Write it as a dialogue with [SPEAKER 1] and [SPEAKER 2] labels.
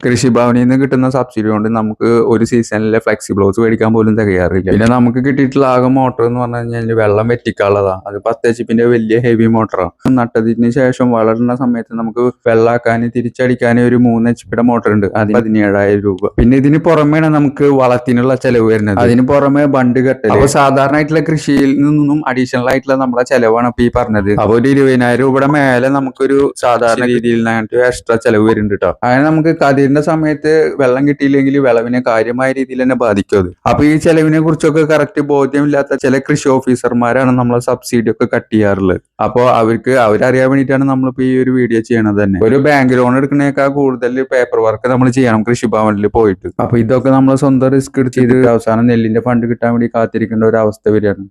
[SPEAKER 1] കൃഷിഭവനിൽ നിന്ന് കിട്ടുന്ന സബ്സിഡി കൊണ്ട് നമുക്ക് ഒരു സീസണിലെ ഫ്ലെക്സി ബ്ലൗസ് മേടിക്കാൻ പോലും തികയാറില്ല. പിന്നെ നമുക്ക് കിട്ടിയിട്ടുള്ള ആകെ മോട്ടർ എന്ന് പറഞ്ഞു കഴിഞ്ഞാൽ വെള്ളം വെറ്റിക്കാനുള്ളതാണ് അത് പത്ത് എച്ച് പിന്റെ വലിയ ഹെവി മോട്ടറാണ് നട്ടതിന് ശേഷം വളരുന്ന സമയത്ത് നമുക്ക് വെള്ളാക്കാൻ തിരിച്ചടിക്കാൻ ഒരു മൂന്ന് എച്ച് പിയുടെ മോട്ടർ ഉണ്ട്. അതിന് പതിനേഴായിരം രൂപ. പിന്നെ ഇതിന് പുറമേണ് നമുക്ക് വളത്തിനുള്ള ചെലവ് വരുന്നത്. അതിന് പുറമെ ബണ്ട് കെട്ടൽ അപ്പൊ സാധാരണ ആയിട്ടുള്ള കൃഷിയിൽ നിന്നും അഡീഷണൽ ആയിട്ടുള്ള നമ്മുടെ ചെലവാണ് ഇപ്പൊ ഈ പറഞ്ഞത്. അപ്പൊ ഒരു ഇരുപതിനായിരം രൂപയുടെ മേലെ നമുക്കൊരു സാധാരണ രീതിയിൽ എക്സ്ട്രാ ചെലവ് വരുന്നുണ്ട് കേട്ടോ അങ്ങനെ നമുക്ക് കതിരിന്റെ സമയത്ത് വെള്ളം കിട്ടിയില്ലെങ്കിൽ വിളവിനെ കാര്യമായ രീതിയിൽ തന്നെ ബാധിക്കും അത്. അപ്പൊ ഈ ചെലവിനെ കുറിച്ചൊക്കെ കറക്റ്റ് ബോധ്യമില്ലാത്ത ചില കൃഷി ഓഫീസർമാരാണ് നമ്മളെ സബ്സിഡി ഒക്കെ കട്ട് ചെയ്യാറുള്ളത്. അപ്പോൾ അവർക്ക് അവരറിയാൻ വേണ്ടിയിട്ടാണ് നമ്മളിപ്പോ ഈ ഒരു വീഡിയോ ചെയ്യണത് തന്നെ. ഒരു ബാങ്ക് ലോൺ എടുക്കുന്നേക്കാൾ കൂടുതൽ പേപ്പർ വർക്ക് നമ്മൾ ചെയ്യണം കൃഷിഭവനിൽ പോയിട്ട്. അപ്പൊ ഇതൊക്കെ നമ്മൾ സ്വന്തം റിസ്ക് എടുത്ത് അവസാനം നെല്ലിന്റെ ഫണ്ട് കിട്ടാൻ വേണ്ടി കാത്തിരിക്കേണ്ട ഒരു അവസ്ഥ വരികയാണ്.